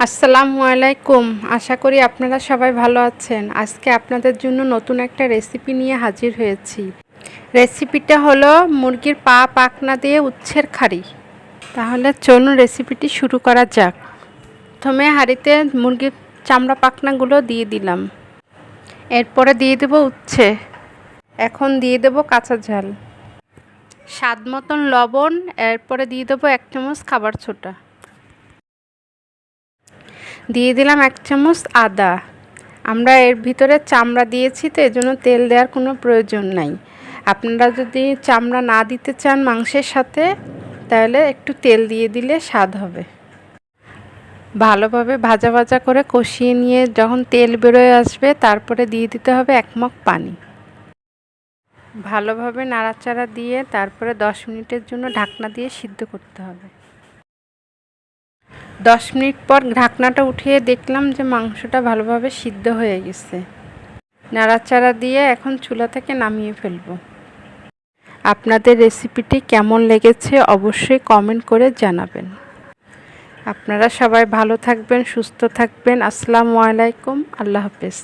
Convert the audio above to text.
আসসালামু আলাইকুম। আশা করি আপনারা সবাই ভালো আছেন। আজকে আপনাদের জন্য নতুন একটা রেসিপি নিয়ে হাজির হয়েছি। রেসিপিটা হলো মুরগির পা পাকনা দিয়ে উচ্ছের খাড়ি। তাহলে চলুন রেসিপিটি শুরু করা যাক। প্রথমে হাঁড়িতে মুরগির চামড়া পাকনাগুলো দিয়ে দিলাম। এরপরে দিয়ে দেব উচ্ছে। এখন দিয়ে দেব কাঁচা ঝাল। স্বাদ মতন লবণ। এরপরে দিয়ে দেবো এক চামচ খাবার ছোটা। দিয়ে দিলাম এক চামচ আদা। আমরা এর ভিতরে চামড়া দিয়েছি তো, এজন্য তেল দেওয়ার কোনো প্রয়োজন নাই। আপনারা যদি চামড়া না দিতে চান মাংসের সাথে, তাহলে একটু তেল দিয়ে দিলে স্বাদ হবে। ভালোভাবে ভাজা ভাজা করে কষিয়ে নিয়ে যখন তেল বেরোয় আসবে, তারপরে দিয়ে দিতে হবে এক মগ পানি। ভালোভাবে নাড়াচাড়া দিয়ে তারপরে দশ মিনিটের জন্য ঢাকনা দিয়ে সিদ্ধ করতে হবে। দশ মিনিট পর ঢাকনাটা উঠিয়ে দেখলাম যে মাংসটা ভালোভাবে সিদ্ধ হয়ে গেছে। নাড়াচাড়া দিয়ে এখন চুলা থেকে নামিয়ে ফেলব। আপনাদের রেসিপিটি কেমন লেগেছে অবশ্যই কমেন্ট করে জানাবেন। আপনারা সবাই ভালো থাকবেন, সুস্থ থাকবেন। আসসালামু আলাইকুম, আল্লাহ হাফেজ।